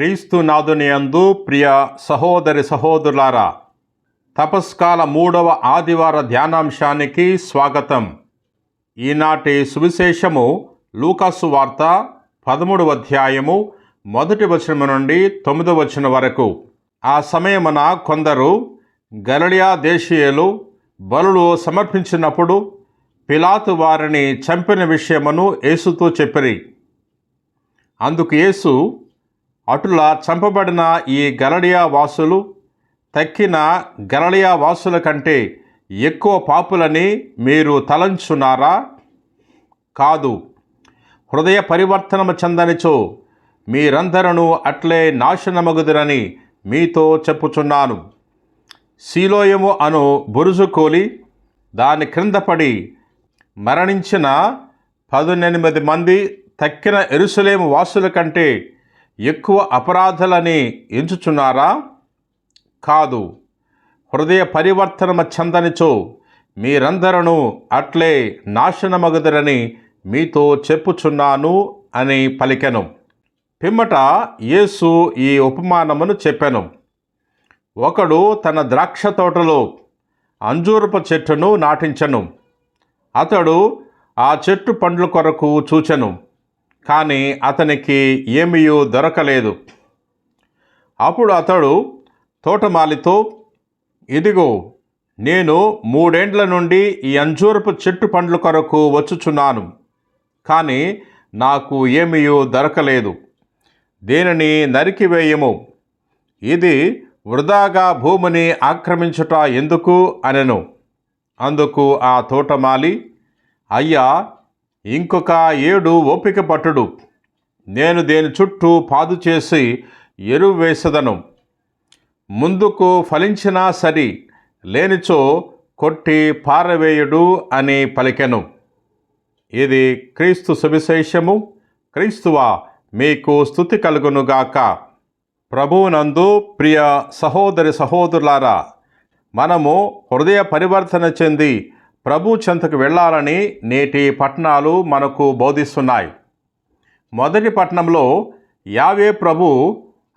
క్రీస్తు నాదుని యందు ప్రియ సహోదరి సహోదరులారా తపస్కాల మూడవ ఆదివార ధ్యానాంశానికి స్వాగతం. ఈనాటి సువిశేషము లూకాసు వార్త పదమూడవ అధ్యాయము మొదటి వచనము నుండి తొమ్మిదవ వచనం వరకు. ఆ సమయమున కొందరు గలడియా దేశీయులు బలులు సమర్పించినప్పుడు పిలాతు వారిని చంపిన విషయమును యేసుతో చెప్పిరి. అందుకు యేసు అటులా చంపబడిన ఈ గలడియా వాసులు తక్కిన గలడియా వాసుల కంటే ఎక్కువ పాపులని మీరు తలంచున్నారా? కాదు. హృదయ పరివర్తనము చెందనిచో మీరందరూ అట్లే నాశనమగుదురని మీతో చెప్పుచున్నాను. శీలోయము అను బురుజు కోలి దాని క్రింద పడి మరణించిన పదునెనిమిది మంది తక్కిన ఎరుసలేము వాసుల కంటే ఎక్కువ అపరాధలని ఎంచుచున్నారా? కాదు. హృదయ పరివర్తన చెందనిచో మీరందరూ అట్లే నాశనమగుదరని మీతో చెప్పుచున్నాను అని పలికెను. పిమ్మట యేసు ఈ ఉపమానమును చెప్పెను. ఒకడు తన ద్రాక్ష తోటలో అంజూరపు చెట్టును నాటించను. అతడు ఆ చెట్టు పండ్ల కొరకు చూచెను. కానీ అతనికి ఏమీయూ దొరకలేదు. అప్పుడు అతడు తోటమాలితో ఇదిగో నేను మూడేండ్ల నుండి ఈ అంజూరపు చెట్టు పండ్ల కొరకు వచ్చుచున్నాను కానీ నాకు ఏమీయూ దొరకలేదు. దేనిని నరికివేయము ఇది వృధాగా భూమిని ఆక్రమించుట ఎందుకు అనెను? అందుకు ఆ తోటమాలి అయ్యా ఇంకొక ఏడు ఓపిక పట్టుడు. నేను దేని చుట్టూ పాదు చేసి ఎరువు వేసదను. ముందుకు ఫలించినా సరి లేనిచో కొట్టి పారవేయుడు అని పలికెను. ఇది క్రీస్తు సువిశేషము. క్రీస్తువా మీకు స్థుతి కలుగునుగాక ప్రభువునందు ప్రియ సహోదరి సహోదరులారా మనము హృదయ పరివర్తన చెంది ప్రభు చెంతకు వెళ్ళాలని నేటి పట్టణాలు మనకు బోధిస్తున్నాయి. మొదటి పట్టణంలో యావే ప్రభు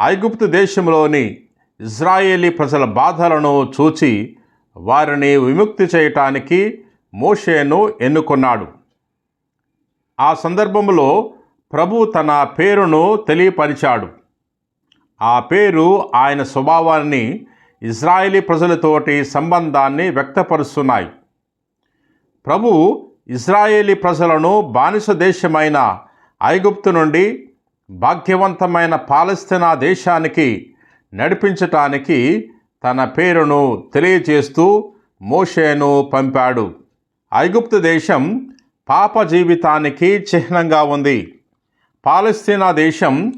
ఐగుప్తు దేశంలోని ఇజ్రాయేలీ ప్రజల బాధలను చూచి వారిని విముక్తి చేయటానికి మోషేను ఎన్నుకున్నాడు. ఆ సందర్భంలో ప్రభు తన పేరును తెలియపరిచాడు. ఆ పేరు ఆయన స్వభావాన్ని ఇజ్రాయేలీ ప్రజలతోటి సంబంధాన్ని వ్యక్తపరుస్తున్నాయి. ప్రభు ఇజ్రాయేలీ ప్రజలను బానిస దేశమైన ఐగుప్తు నుండి భాగ్యవంతమైన పాలస్తీనా దేశానికి నడిపించటానికి తన పేరును తెలియజేస్తూ మోషేను పంపాడు. ఐగుప్తు దేశం పాప జీవితానికి చిహ్నంగా ఉంది. పాలస్తీనా దేశం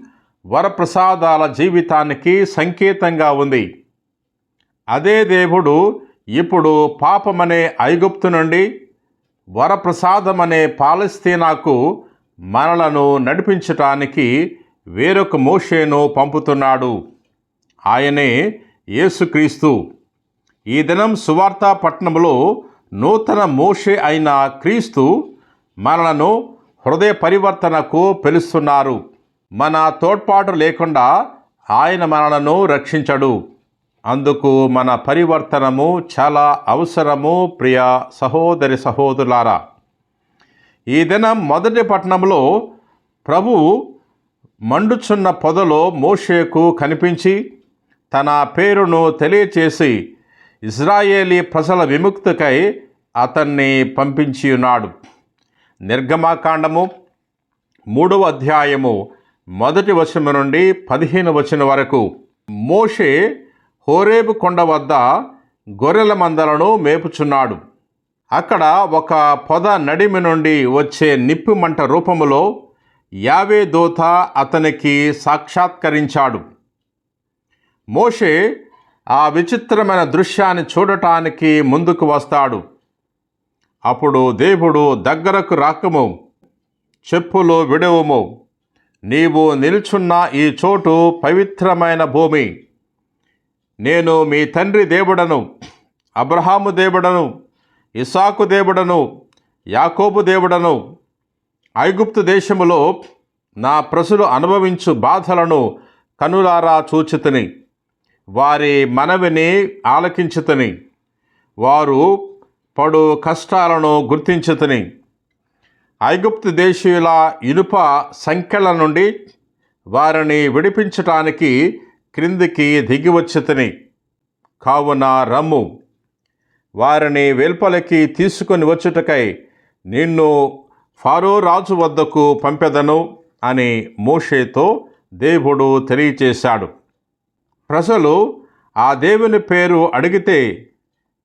వరప్రసాదాల జీవితానికి సంకేతంగా ఉంది. అదే దేవుడు ఇప్పుడు పాపమనే ఐగుప్తు నుండి వరప్రసాదమనే పాలస్తీనాకు మనలను నడిపించటానికి వేరొక మోషేను పంపుతున్నాడు. ఆయనే యేసుక్రీస్తు. ఈ దినం సువార్త పట్టణంలో నూతన మోషే అయిన క్రీస్తు మనలను హృదయ పరివర్తనకు పిలుస్తున్నారు. మన తోడ్పాటు లేకుండా ఆయన మనలను రక్షించడు. అందుకు మన పరివర్తనము చాలా అవసరము ప్రియ సహోదరి సహోదరులారా ఈ దినం మొదటి పట్టణంలో ప్రభు మండుచున్న పొదలో మోషేకు కనిపించి తన పేరును తెలియచేసి ఇజ్రాయేలీ ప్రజల విముక్తికై అతన్ని పంపించి ఉన్నాడు నిర్గమాకాండము మూడవ అధ్యాయము మొదటి వచనం నుండి పదిహేను వచనం వరకు మోషే హోరేబు కొండ వద్ద గొర్రెల మందలను మేపుచున్నాడు. అక్కడ ఒక పొద నడిమి నుండి వచ్చే నిప్పుమంట రూపములో యావే దోత అతనికి సాక్షాత్కరించాడు. మోషే ఆ విచిత్రమైన దృశ్యాన్ని చూడటానికి ముందుకు వస్తాడు. అప్పుడు దేవుడు దగ్గరకు రాకము చెప్పులు విడవము. నీవు నిల్చున్న ఈ చోటు పవిత్రమైన భూమి. నేను మీ తండ్రి దేవుడను అబ్రహాము దేవుడను ఇసాకు దేవుడను యాకోబు దేవుడను ఐగుప్తు దేశములో నా ప్రసులు అనుభవించు బాధలను కనులారా చూచితిని. వారి మనవిని ఆలకించుతని. వారు పడు కష్టాలను గుర్తించుతని. ఐగుప్తు దేశీయుల ఇనుప సంఖ్యల నుండి వారిని విడిపించటానికి క్రిందికి దిగివచ్చుతని. కావున రమ్ము. వారిని వెల్పలకి తీసుకొని వచ్చుటకై నిన్ను ఫారో రాజు వద్దకు పంపెదను అని మోషేతో దేవుడు తెలియచేశాడు. ప్రజలు ఆ దేవుని పేరు అడిగితే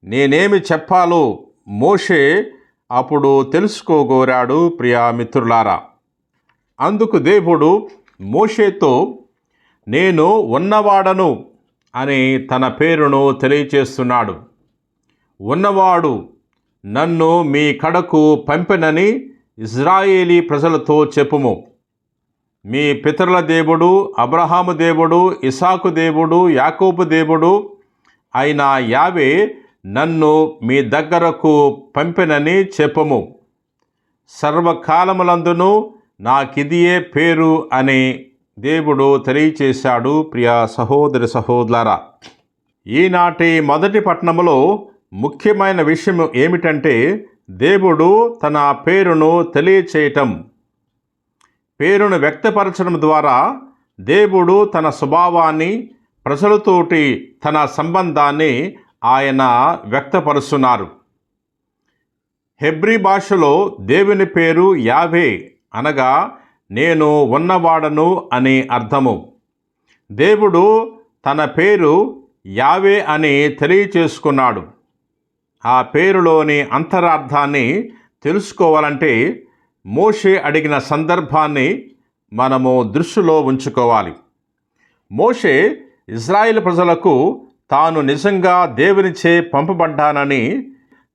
నేనేమి చెప్పాలో మోషే అప్పుడు తెలుసుకోగోరాడు ప్రియా మిత్రులారా అందుకు దేవుడు మోషేతో నేను ఉన్నవాడను అని తన పేరును తెలియచేస్తున్నాడు. ఉన్నవాడు నన్ను మీ కడకు పంపినని ఇజ్రాయేలీ ప్రజలతో చెప్పుము. మీ పితరుల దేవుడు అబ్రహాము దేవుడు ఇసాకు దేవుడు యాకోబు దేవుడు అయిన యావే నన్ను మీ దగ్గరకు పంపినని చెప్పము. సర్వకాలములందును నాకిదియే పేరు అని దేవుడు తెలియచేశాడు ప్రియా సహోదరి సహోదరా ఈనాటి మొదటి పట్టణములో ముఖ్యమైన విషయం ఏమిటంటే దేవుడు తన పేరును తెలియచేయటం. పేరును వ్యక్తపరచడం ద్వారా దేవుడు తన స్వభావాన్ని ప్రజలతోటి తన సంబంధాన్ని ఆయన వ్యక్తపరుస్తున్నారు. హెబ్రీ భాషలో దేవుని పేరు యావే అనగా నేను ఉన్నవాడను అని అర్థము. దేవుడు తన పేరు యావే అని తెలియచేసుకున్నాడు. ఆ పేరులోని అంతరార్థాన్ని తెలుసుకోవాలంటే మోషే అడిగిన సందర్భాన్ని మనము దృష్టిలో ఉంచుకోవాలి. మోషే ఇజ్రాయిల్ ప్రజలకు తాను నిజంగా దేవునిచే పంపబడ్డానని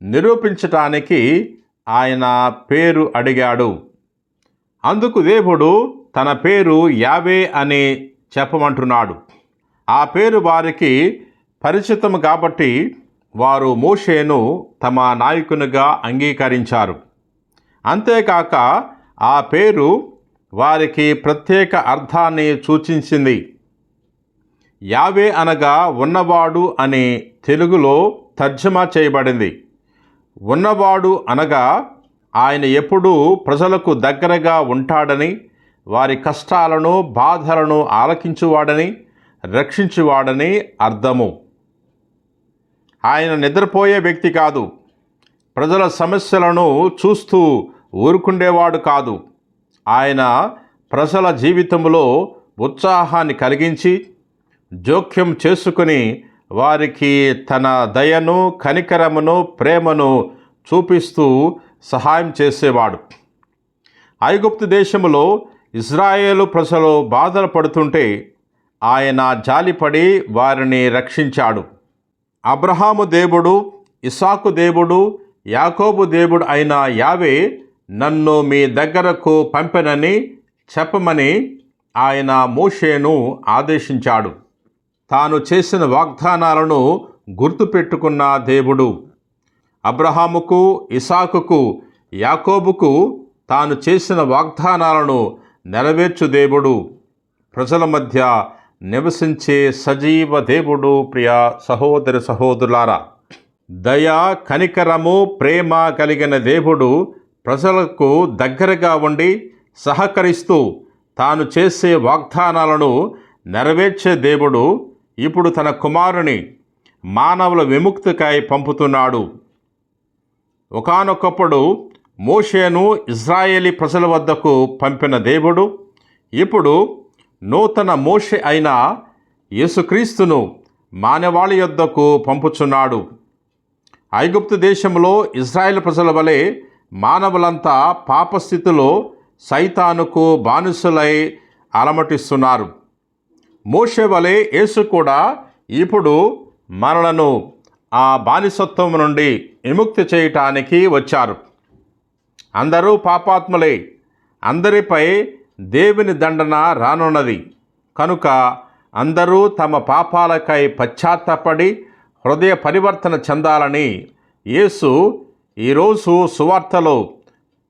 నిరూపించటానికి ఆయన పేరు అడిగాడు. అందుకు దేవుడు తన పేరు యావే అని చెప్పమంటున్నాడు. ఆ పేరు వారికి పరిచితం కాబట్టి వారు మోషేను తమ నాయకునిగా అంగీకరించారు. అంతేకాక ఆ పేరు వారికి ప్రత్యేక అర్థాన్ని సూచించింది. యావే అనగా ఉన్నవాడు అని తెలుగులో తర్జమా చేయబడింది. ఉన్నవాడు అనగా ఆయన ఎప్పుడూ ప్రజలకు దగ్గరగా ఉంటాడని వారి కష్టాలను బాధలను ఆలకించువాడని రక్షించువాడని అర్థము. ఆయన నిద్రపోయే వ్యక్తి కాదు. ప్రజల సమస్యలను చూస్తూ ఊరుకుండేవాడు కాదు. ఆయన ప్రజల జీవితంలో ఉత్సాహాన్ని కలిగించి జోక్యం చేసుకుని వారికి తన దయను కనికరమును ప్రేమను చూపిస్తూ సహాయం చేసేవాడు. ఐగుప్తు దేశములో ఇజ్రాయేలు ప్రజలు బాధలు పడుతుంటే ఆయన జాలిపడి వారిని రక్షించాడు. అబ్రహాము దేవుడు ఇసాకు దేవుడు యాకోబు దేవుడు అయిన యావే నన్ను మీ దగ్గరకు పంపెనని చెప్పమని ఆయన మోషేను ఆదేశించాడు. తాను చేసిన వాగ్దానాలను గుర్తుపెట్టుకున్న దేవుడు అబ్రహాముకు ఇసాకుకు యాకోబుకు తాను చేసిన వాగ్దానాలను నెరవేర్చు దేవుడు. ప్రజల మధ్య నివసించే సజీవ దేవుడు ప్రియ సహోదరి సహోదరులారా దయ కనికరము ప్రేమ కలిగిన దేవుడు ప్రజలకు దగ్గరగా ఉండి సహకరిస్తూ తాను చేసే వాగ్దానాలను నెరవేర్చే దేవుడు ఇప్పుడు తన కుమారుని మానవుల విముక్తికై పంపుతున్నాడు. ఒకానొకప్పుడు మోషేను ఇజ్రాయేలీ ప్రజల వద్దకు పంపిన దేవుడు ఇప్పుడు నూతన మోషే అయిన యేసుక్రీస్తును మానవాళి యొద్దకు పంపుచున్నాడు. ఐగుప్తు దేశంలో ఇజ్రాయెల్ ప్రజల వలె మానవులంతా పాపస్థితిలో సైతానుకు బానిసులై అలమటిస్తున్నారు. మోషే వలె యేసు కూడా ఇప్పుడు మనలను ఆ బానిసత్వం నుండి విముక్తి చేయటానికి వచ్చారు. అందరూ పాపాత్ములే. అందరిపై దేవుని దండన రానున్నది. కనుక అందరూ తమ పాపాలకై పశ్చాత్తపడి హృదయ పరివర్తన చెందాలని యేసు ఈరోజు సువార్తలో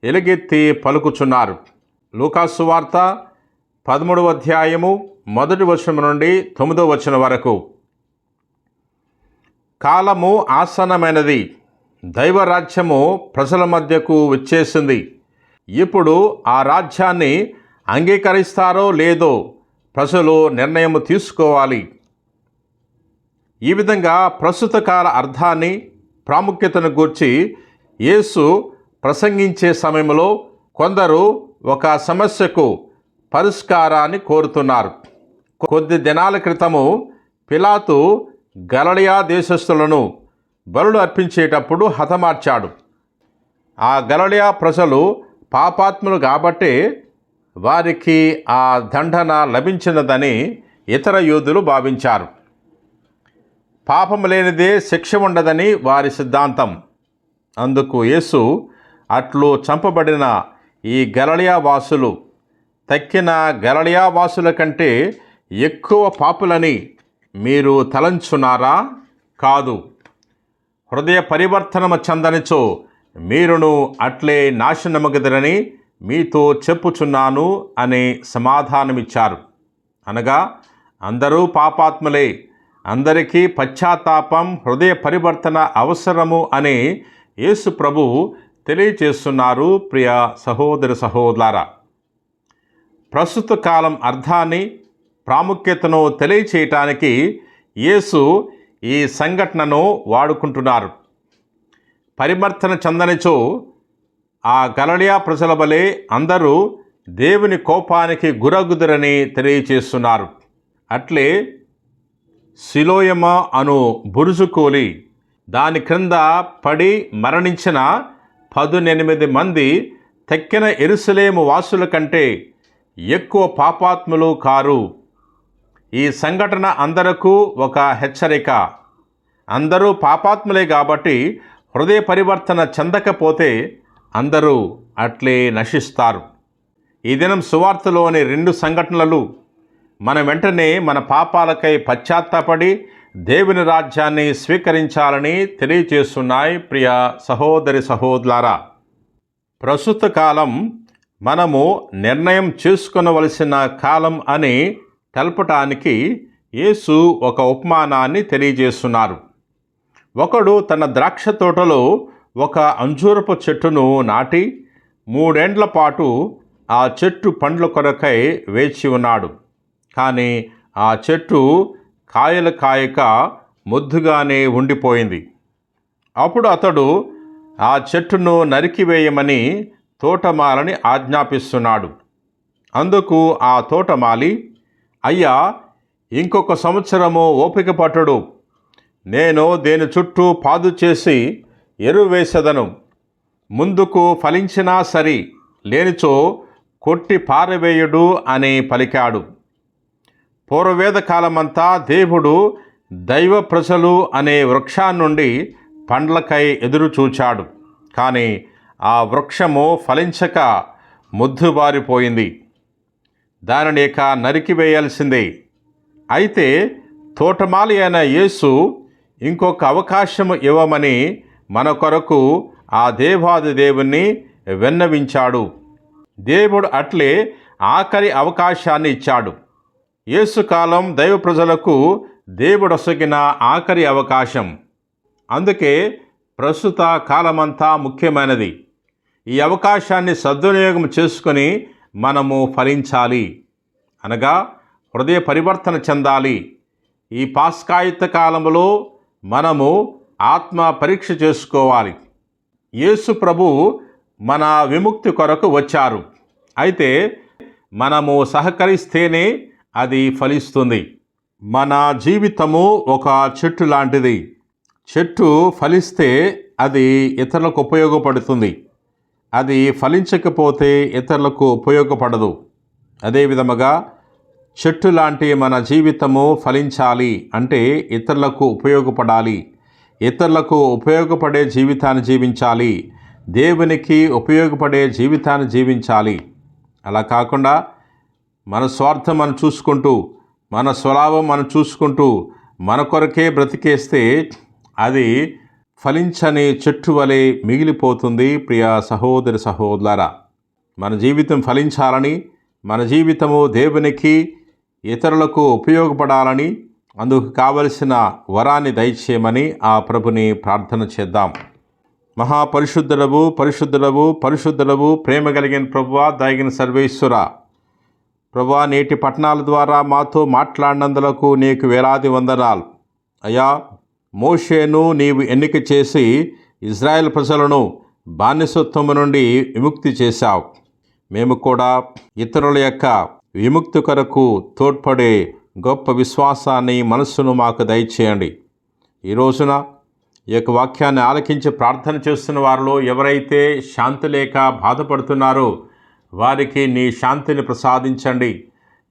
ఎలుగెత్తి పలుకుచున్నారు. లూకాసు వార్త పదమూడవ అధ్యాయము మొదటి వచనం నుండి తొమ్మిదవ వచనం వరకు. కాలము ఆసన్నమైనది. దైవరాజ్యము ప్రజల మధ్యకు వచ్చేసింది. ఇప్పుడు ఆ రాజ్యాన్ని అంగీకరిస్తారో లేదో ప్రజలు నిర్ణయం తీసుకోవాలి. ఈ విధంగా ప్రస్తుత కాల అర్థాన్ని ప్రాముఖ్యతను గూర్చి యేసు ప్రసంగించే సమయంలో కొందరు ఒక సమస్యకు పరిష్కారాన్ని కోరుతున్నారు. కొద్ది దినాల క్రితము పిలాతు గలడియా దేశస్థులను బలులు అర్పించేటప్పుడు హతమార్చాడు. ఆ గలడియా ప్రజలు పాపాత్ములు కాబట్టే వారికి ఆ దండన లభించినదని ఇతర యోధులు భావించారు. పాపం లేనిదే శిక్ష ఉండదని వారి సిద్ధాంతం. అందుకు యేసు అట్లు చంపబడిన ఈ గలలియా వాసులు తక్కిన గలలియా వాసుల కంటే ఎక్కువ పాపులని మీరు తలంచున్నారా? కాదు. హృదయ పరివర్తనము చెందనిచో మీరును అట్లే నాశనమగదరని మీతో చెప్పుచున్నాను అని సమాధానమిచ్చారు. అనగా అందరూ పాపాత్ములే. అందరికీ పశ్చాత్తాపం హృదయ పరివర్తన అవసరము అని యేసు ప్రభు తెలియచేస్తున్నారు ప్రియ సహోదర సహోదర ప్రస్తుత కాలం అర్థాన్ని ప్రాముఖ్యతను తెలియచేయటానికి యేసు ఈ సంఘటనను వాడుకుంటున్నారు. పరిమర్తన చెందనిచో ఆ గలలియా ప్రజల వలె అందరూ దేవుని కోపానికి గురగుదురని తెలియచేస్తున్నారు. అట్లే శిలోయమ అను బురుజు కూలి దాని క్రింద పడి మరణించిన పదునెనిమిది మంది తక్కిన ఎరుసలేము వాసుల కంటే ఎక్కువ పాపాత్ములు కారు. ఈ సంఘటన అందరకు ఒక హెచ్చరిక. అందరూ పాపాత్ములే కాబట్టి హృదయ పరివర్తన చెందకపోతే అందరూ అట్లే నశిస్తారు. ఈ దినం సువార్తలోని రెండు సంఘటనలు మన వెంటనే మన పాపాలకై పశ్చాత్తాపడి దేవుని రాజ్యాన్ని స్వీకరించాలని తెలియచేస్తున్నాయి ప్రియ సహోదరి సహోదరులారా. ప్రస్తుత కాలం మనము నిర్ణయం చేసుకునవలసిన కాలం అని తెలపటానికి యేసు ఒక ఉపమానాన్ని తెలియజేస్తున్నారు. ఒకడు తన ద్రాక్ష తోటలో ఒక అంజూరపు చెట్టును నాటి మూడేండ్ల పాటు ఆ చెట్టు పండ్ల కొరకై వేచి ఉన్నాడు. కానీ ఆ చెట్టు కాయలు కాయక ముద్దుగానే ఉండిపోయింది. అప్పుడు అతడు ఆ చెట్టును నరికివేయమని తోటమాలని ఆజ్ఞాపిస్తున్నాడు. అందుకు ఆ తోటమాలి అయ్యా ఇంకొక సంవత్సరము ఓపిక పట్టుడు. నేను దేని చుట్టూ పాదు చేసి ఎరువేసెదను. ముందుకు ఫలించినా సరి లేనిచో కొట్టి పారవేయుడు అని పలికాడు. పూర్వవేద కాలమంతా దేవుడు దైవ ప్రజలు అనే వృక్షాన్నుండి పండ్లకై ఎదురు చూచాడు. కానీ ఆ వృక్షము ఫలించక ముద్దుబారిపోయింది. దానిని ఇక నరికివేయాల్సిందే. అయితే తోటమాలి అయిన యేసు ఇంకొక అవకాశము ఇవ్వమని మన కొరకు ఆ దేవాది దేవుణ్ణి విన్నవించాడు. దేవుడు అట్లే ఆఖరి అవకాశాన్ని ఇచ్చాడు. యేసు కాలం దైవ ప్రజలకు దేవుడొసగిన ఆఖరి అవకాశం. అందుకే ప్రస్తుత కాలమంతా ముఖ్యమైనది. ఈ అవకాశాన్ని సద్వినియోగం చేసుకొని మనము ఫలించాలి. అనగా హృదయ పరివర్తన చెందాలి. ఈ పాస్కాయుత కాలంలో మనము ఆత్మ పరీక్ష చేసుకోవాలి. యేసు ప్రభు మన విముక్తి కొరకు వచ్చారు. అయితే మనము సహకరిస్తేనే అది ఫలిస్తుంది. మన జీవితము ఒక చెట్టు లాంటిది. చెట్టు ఫలిస్తే అది ఇతరులకు ఉపయోగపడుతుంది. అది ఫలించకపోతే ఇతరులకు ఉపయోగపడదు. అదే విధముగా చెట్టు లాంటి మన జీవితము ఫలించాలి అంటే ఇతరులకు ఉపయోగపడాలి. ఇతరులకు ఉపయోగపడే జీవితాన్ని జీవించాలి. దేవునికి ఉపయోగపడే జీవితాన్ని జీవించాలి. అలా కాకుండా మన స్వార్థం మనం చూసుకుంటూ మన స్వలాభం మనం చూసుకుంటూ మన కొరకే బ్రతికేస్తే అది ఫలించని చెట్టు వలె మిగిలిపోతుంది ప్రియ సహోదరి సహోదర మన జీవితం ఫలించాలని మన జీవితము దేవునికి ఇతరులకు ఉపయోగపడాలని అందుకు కావలసిన వరాన్ని దయచేయమని ఆ ప్రభుని ప్రార్థన చేద్దాం. మహాపరిశుద్ధులవు పరిశుద్ధులవు పరిశుద్ధులవు ప్రేమ కలిగిన ప్రభువా దయగిన సర్వేశ్వర. ప్రభా నేటి పట్టణాల ద్వారా మాతో మాట్లాడినందులకు నీకు వేలాది వందనాలు. అయ్యా మోషేను నీవు ఎన్నిక చేసి ఇజ్రాయెల్ ప్రజలను బానిసత్వము నుండి విముక్తి చేశావు. మేము కూడా ఇతరుల యొక్క విముక్తి కొరకు తోడ్పడే గొప్ప విశ్వాసాన్ని మనస్సును మాకు దయచేయండి. ఈ రోజున ఈ యొక్క వాక్యాన్ని ఆలకించి ప్రార్థన చేస్తున్న వారిలో ఎవరైతే శాంతి లేక బాధపడుతున్నారో వారికి నీ శాంతిని ప్రసాదించండి.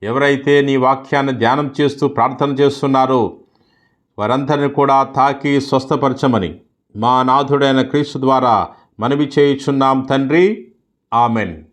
ఎవరైతే నీ వాక్యాన్ని ధ్యానం చేస్తూ ప్రార్థన చేస్తున్నారో వారందరిని కూడా తాకి స్వస్థపరచమని మా నాథుడైన క్రీస్తు ద్వారా మనవి చేయుచున్నాం తండ్రి. ఆమెన్.